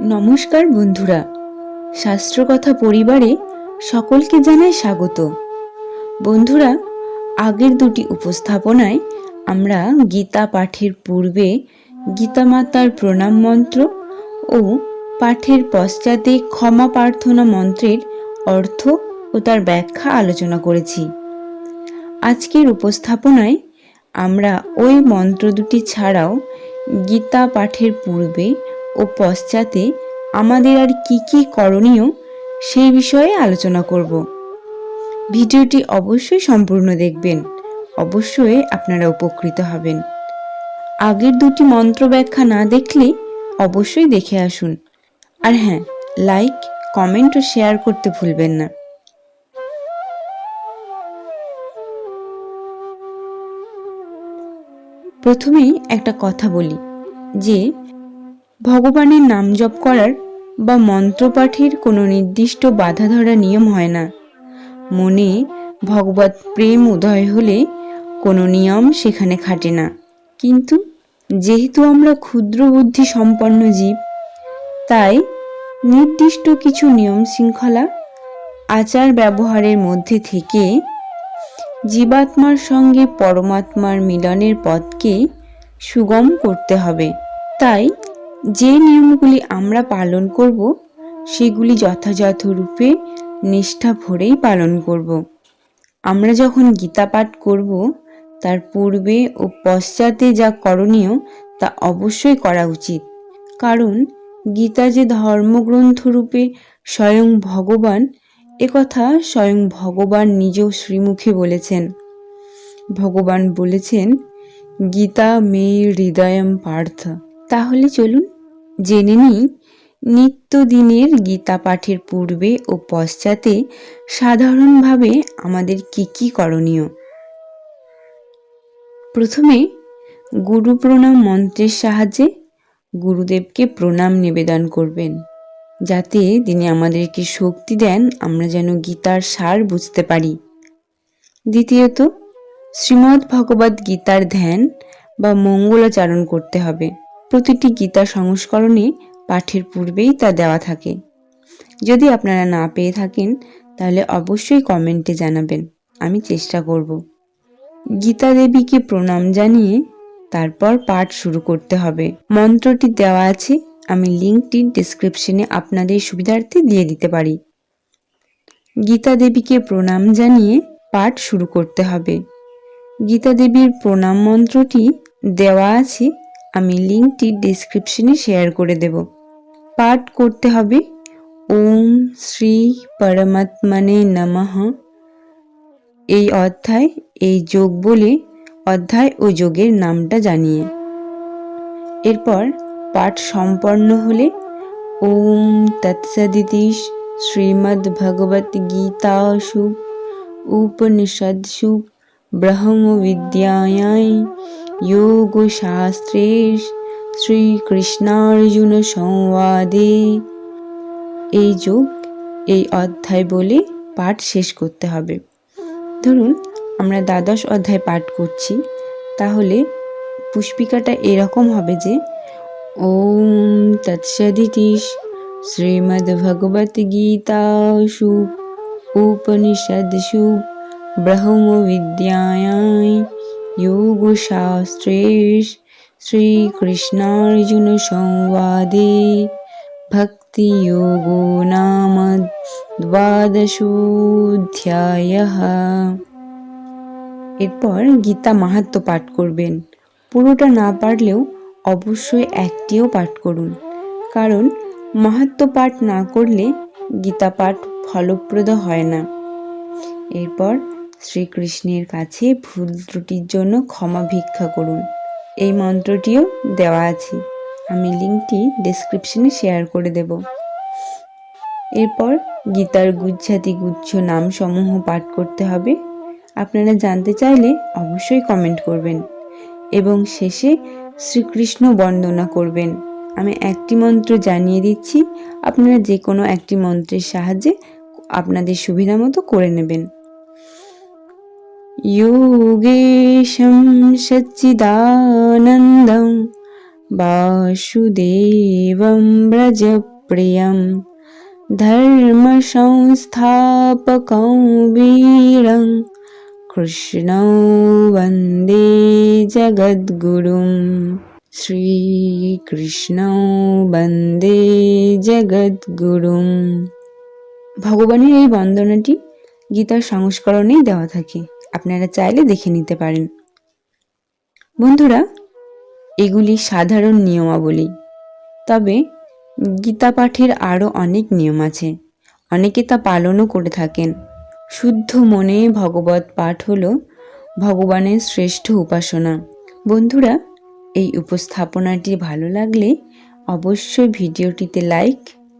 নমস্কার বন্ধুরা। শাস্ত্রকথা পরিবারে সকলকে জানাই স্বাগত। বন্ধুরা, আগের দুটি উপস্থাপনায় আমরা গীতা পাঠের পূর্বে গীতা মাতার প্রণাম মন্ত্র ও পাঠের পশ্চাতে ক্ষমা প্রার্থনা মন্ত্রের অর্থ ও তার ব্যাখ্যা আলোচনা করেছি। আজকের উপস্থাপনায় আমরা ওই মন্ত্র দুটি ছাড়াও গীতা পাঠের পূর্বে ও পশ্চাতে আমাদের আর কি কি করণীয় সেই বিষয়ে আলোচনা করব। ভিডিওটি অবশ্যই সম্পূর্ণ দেখবেন। অবশ্যই আপনারা উপকৃত হবেন। আগের দুটি মন্ত্র ব্যাখ্যা না দেখলে অবশ্যই দেখে আসুন। আর হ্যাঁ লাইক কমেন্ট ও শেয়ার করতে ভুলবেন না। প্রথমেই একটা কথা বলি যে ভগবানের নাম জপ করার বা মন্ত্রপাঠের কোনো নির্দিষ্ট বাধা ধরা নিয়ম হয় না। মনে ভগবত প্রেম উদয় হলে কোনো নিয়ম সেখানে খাটে না। কিন্তু যেহেতু আমরা ক্ষুদ্র বুদ্ধি সম্পন্ন জীব, তাই নির্দিষ্ট কিছু নিয়ম শৃঙ্খলা, আচার ব্যবহারের মধ্যে থেকে জীবাত্মার সঙ্গে পরমাত্মার মিলনের পথকে সুগম করতে হবে। তাই যে নিয়মগুলি আমরা পালন করব, সেগুলি যথাযথ রূপে নিষ্ঠা ভরেই পালন করব। আমরা যখন গীতা পাঠ করব, তার পূর্বে ও পশ্চাতে যা করণীয় তা অবশ্যই করা উচিত। কারণ গীতা যে ধর্মগ্রন্থ রূপে স্বয়ং ভগবান একথা স্বয়ং ভগবান নিজেও শ্রীমুখে বলেছেন। ভগবান বলেছেন, গীতা মে হৃদয়ম পার্থ। তাহলে চলুন জেনে নিই, নিত্যদিনের গীতা পাঠের পূর্বে ও পশ্চাতে সাধারণভাবে আমাদের কি কি করণীয়? প্রথমে, গুরু প্রণাম মন্ত্রের সাহায্যে গুরুদেবকে প্রণাম নিবেদন করবেন, যাতে তিনি আমাদেরকে শক্তি দেন, আমরা যেন গীতার সার বুঝতে পারি। দ্বিতীয়ত, শ্রীমদ্ ভগবদ গীতার ধ্যান বা মঙ্গলাচারণ করতে হবে। প্রতিটি গীতা সংস্করণে পাঠের পূর্বেই তা দেওয়া থাকে। যদি আপনারা না পেয়ে থাকেন, তাহলে অবশ্যই কমেন্টে জানাবেন। আমি চেষ্টা করব। গীতা দেবীকে প্রণাম জানিয়ে তারপর পাঠ শুরু করতে হবে। মন্ত্রটি দেওয়া আছে, আমি লিঙ্কটি ডিসক্রিপশনে আপনাদের সুবিধার্থে দিয়ে দিতে পারি। গীতা দেবীকে প্রণাম জানিয়ে পাঠ শুরু করতে হবে। গীতা দেবীর প্রণাম মন্ত্রটি দেওয়া আছে আমি লিঙ্কটি ডিসক্রিপশনে শেয়ার করে দেব। পাঠ করতে হবে, ওম শ্রী পরমাত্মনে নমঃ। এই অধ্যায়, এই যোগ বলে অধ্যায় ও যোগের নামটা জানিয়ে। এরপর পাঠ সম্পন্ন হলে ওম তৎসদিতি শ্রীমদ্ ভগবত গীতাসু ব্রহ্ম যোগশাস্ত্রে শ্রীকৃষ্ণার্জুন সংবাদে এই যোগ, এই অধ্যায় বলে পাঠ শেষ করতে হবে। ধরুন, আমরা দ্বাদশ অধ্যায় পাঠ করছি, তাহলে পুষ্পিকাটা এরকম হবে যে, ওম তৎসদিতিশ শ্রীমদ্ ভগবত গীতাসু উপনিষদসু ব্রহ্ম বিদ্যায় योगशास्त्रे श्रीकृष्णार्जुन संवादे भक्तियोगो नाम দ্বাদশোধ্যায়ः এরপর গীতা মাহাত্ম পাঠ করবেন পুরোটা না পারলেও অবশ্যই একটিও পাঠ করুন কারণ মাহাত্ম পাঠ না করলে গীতা পাঠ ফলপ্রদ হয় না এরপর শ্রীকৃষ্ণের কাছে ভুল ত্রুটির জন্য ক্ষমা ভিক্ষা করুন। এই মন্ত্রটিও দেওয়া আছে। আমি লিঙ্কটি ডিসক্রিপশনে শেয়ার করে দেব। এরপর গীতার গুজ্জাতি গুচ্ছ নাম সমূহ পাঠ করতে হবে। আপনারা জানতে চাইলে অবশ্যই কমেন্ট করবেন এবং শেষে শ্রীকৃষ্ণ বন্দনা করবেন। আমি একটি মন্ত্র জানিয়ে দিচ্ছি। আপনারা যে কোনো একটি মন্ত্রের সাহায্যে আপনাদের সুবিধা মতো করে নেবেন। योगेशं सच्चिदानन्दं वासुदेवं व्रजप्रियं धर्मसंस्थापकं वीरं कृष्णौ वन्दे जगद्गुरुं শ্রীকৃষ্ণ বন্দে জগদ্গুরুম ভগবানের এই বন্দনাটি গীতার সংস্করণেই দেওয়া থাকে আপনারা চাইলে দেখে নিতে পারেন। বন্ধুরা, এগুলি সাধারণ নিয়মাবলী। তবে গীতা পাঠের আরও অনেক নিয়ম আছে। অনেকে তা পালনও করে থাকেন। শুদ্ধ মনে ভগবত পাঠ হল ভগবানের শ্রেষ্ঠ উপাসনা। বন্ধুরা, এই উপস্থাপনাটি ভালো লাগলে অবশ্যই ভিডিওটিতে লাইক,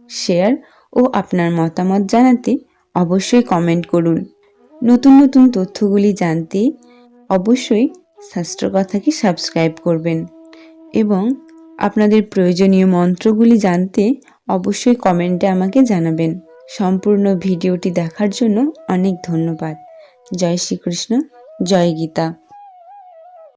শেয়ার ও আপনার মতামত জানাতে অবশ্যই কমেন্ট করুন। নতুন নতুন তথ্যগুলি জানতে অবশ্যই শাস্ত্রকথাকে সাবস্ক্রাইব করবেন এবং আপনাদের প্রয়োজনীয় মন্ত্রগুলি জানতে অবশ্যই কমেন্টে আমাকে জানাবেন। সম্পূর্ণ ভিডিওটি দেখার জন্য অনেক ধন্যবাদ। জয় শ্রীকৃষ্ণ, জয় গীতা।